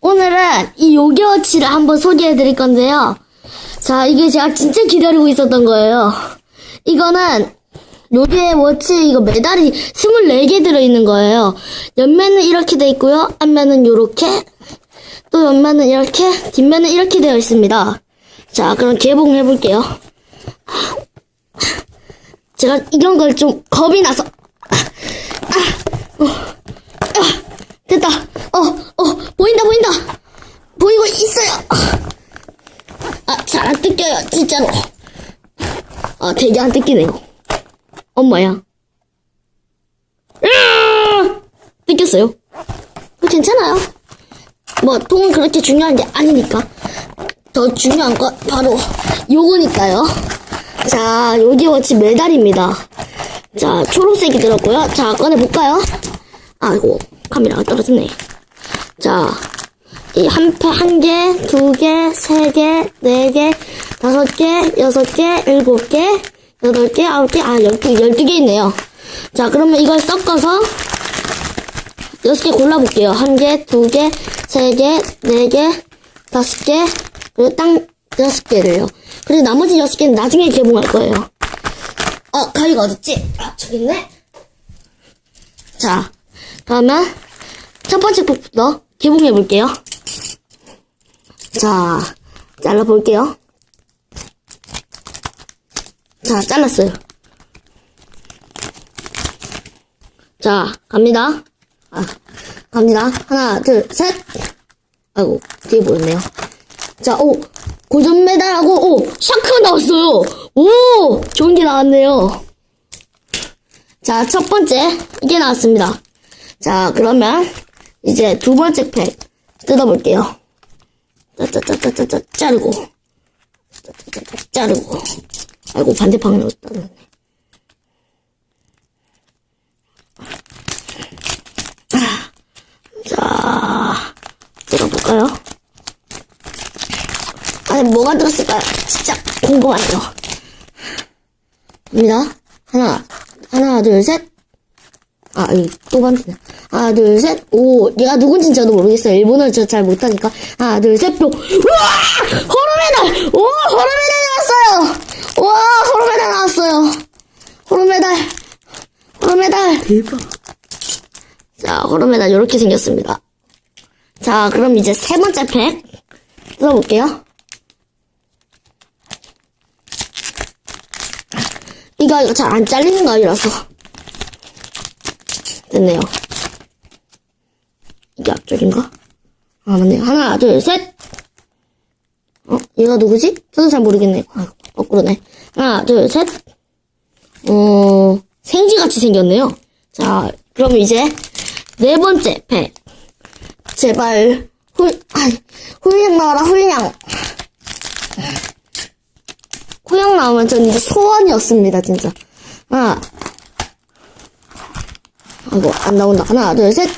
오늘은 이 요기워치를 한번 소개해 드릴 건데요. 자, 이게 제가 진짜 기다리고 있었던 거예요. 이거는 요기워치 이거 메달이 24개 들어있는 거예요. 옆면은 이렇게 돼 있고요. 앞면은 요렇게 또 옆면은 이렇게 뒷면은 이렇게 되어 있습니다. 자, 그럼 개봉해 볼게요. 제가 이런 걸 좀 겁이 나서 됐다. 어, 어, 보인다, 보인다. 보이고 있어요. 아, 잘 안 뜯겨요, 진짜로. 아, 되게 안 뜯기네요. 엄마야. 뜯겼어요. 어, 괜찮아요. 뭐, 통은 그렇게 중요한 게 아니니까. 더 중요한 건 바로 요거니까요. 자, 요기워치 메달입니다. 자, 초록색이 들었고요. 자, 꺼내볼까요? 아이고, 카메라가 떨어졌네. 자, 이 한, 파- 한 개, 두 개, 세 개, 네 개, 다섯 개, 여섯 개, 일곱 개, 여덟 개, 아홉 개, 아, 열두, 열두 개 있네요. 자, 그러면 이걸 섞어서 여섯 개 골라볼게요. 한 개, 두 개, 세 개, 네 개, 다섯 개, 그리고 딱 여섯 개를요. 그리고 나머지 여섯 개는 나중에 개봉할 거예요. 어, 가위가 어딨지? 아, 저기 있네. 자, 그러면 첫 번째 북부터 개봉해 볼게요. 자, 잘라 볼게요. 자, 잘랐어요. 자, 갑니다. 아, 갑니다. 하나, 둘, 셋. 아이고, 뒤에 보였네요. 자, 오, 고전 메달하고, 오, 샤크가 나왔어요. 오, 좋은 게 나왔네요. 자, 첫 번째, 이게 나왔습니다. 자, 그러면, 이제 두 번째 팩 뜯어볼게요. 짜짜짜짜짜짜 자르고. 짜짜짜짜 자르고. 아이고, 반대 방향으로 따르네. 자, 뜯어볼까요? 아니, 뭐가 들었을까요? 진짜 궁금하네요. 갑니다. 하나, 하나, 둘, 셋. 아, 이또 반대네. 하나, 둘, 셋. 오, 얘가 누군지 저도 모르겠어요. 일본어를 저 잘 못하니까. 하나, 둘, 셋, 뿅. 우와! 호로메달! 오, 호로메달 나왔어요! 와, 호로메달 나왔어요. 호로메달. 호로메달. 대박. 자, 호로메달 이렇게 생겼습니다. 자, 그럼 이제 세 번째 팩 뜯어볼게요. 이거 이거 잘 안 잘리는 거 아니라서 됐네요. 이게 앞쪽인가? 아 맞네요. 하나, 둘, 셋. 어, 얘가 누구지? 저도 잘 모르겠네요. 아, 거꾸로네. 하나, 둘, 셋. 어, 생쥐같이 생겼네요. 자, 그럼 이제 네 번째 팩. 제발 훌, 아이, 훌냥 나와라 훌냥. 훌냥 나오면 전 이제 소원이었습니다 진짜. 하나, 아이고 안 나온다. 하나, 둘, 셋.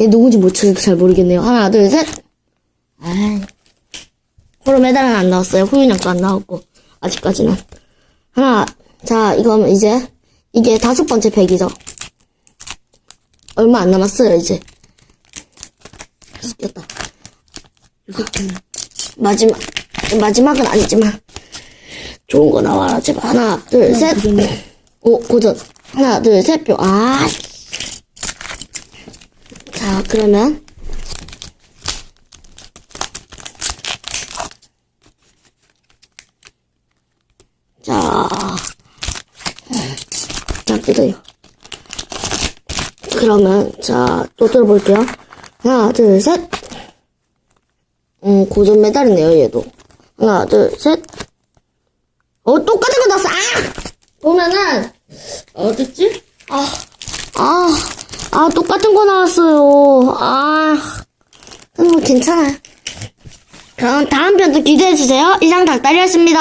얘 누군지 못 찾아도 잘 모르겠네요. 하나, 둘, 셋. 아이. 호로 메달은 안 나왔어요. 훌냥도 안 나왔고 아직까지는. 하나, 자 이거면 이제 이게 다섯 번째 팩이죠. 얼마 안 남았어요, 이제. 죽겠다. 마지막, 마지막은 아니지만. 좋은 거 나와라, 제발. 하나, 둘, 셋. 고전이네. 오, 고전. 하나, 둘, 셋, 뿅. 아. 자, 그러면. 자. 자, 뜯어요. 그러면, 자, 또 들어볼게요. 하나, 둘, 셋. 음, 고전 메달이네요, 얘도. 하나, 둘, 셋. 어, 똑같은 거 나왔어! 아! 보면은, 어딨지? 아, 아, 아, 똑같은 거 나왔어요. 아, 음, 괜찮아요. 그럼 다음 편도 기대해주세요. 이상 닭다리였습니다.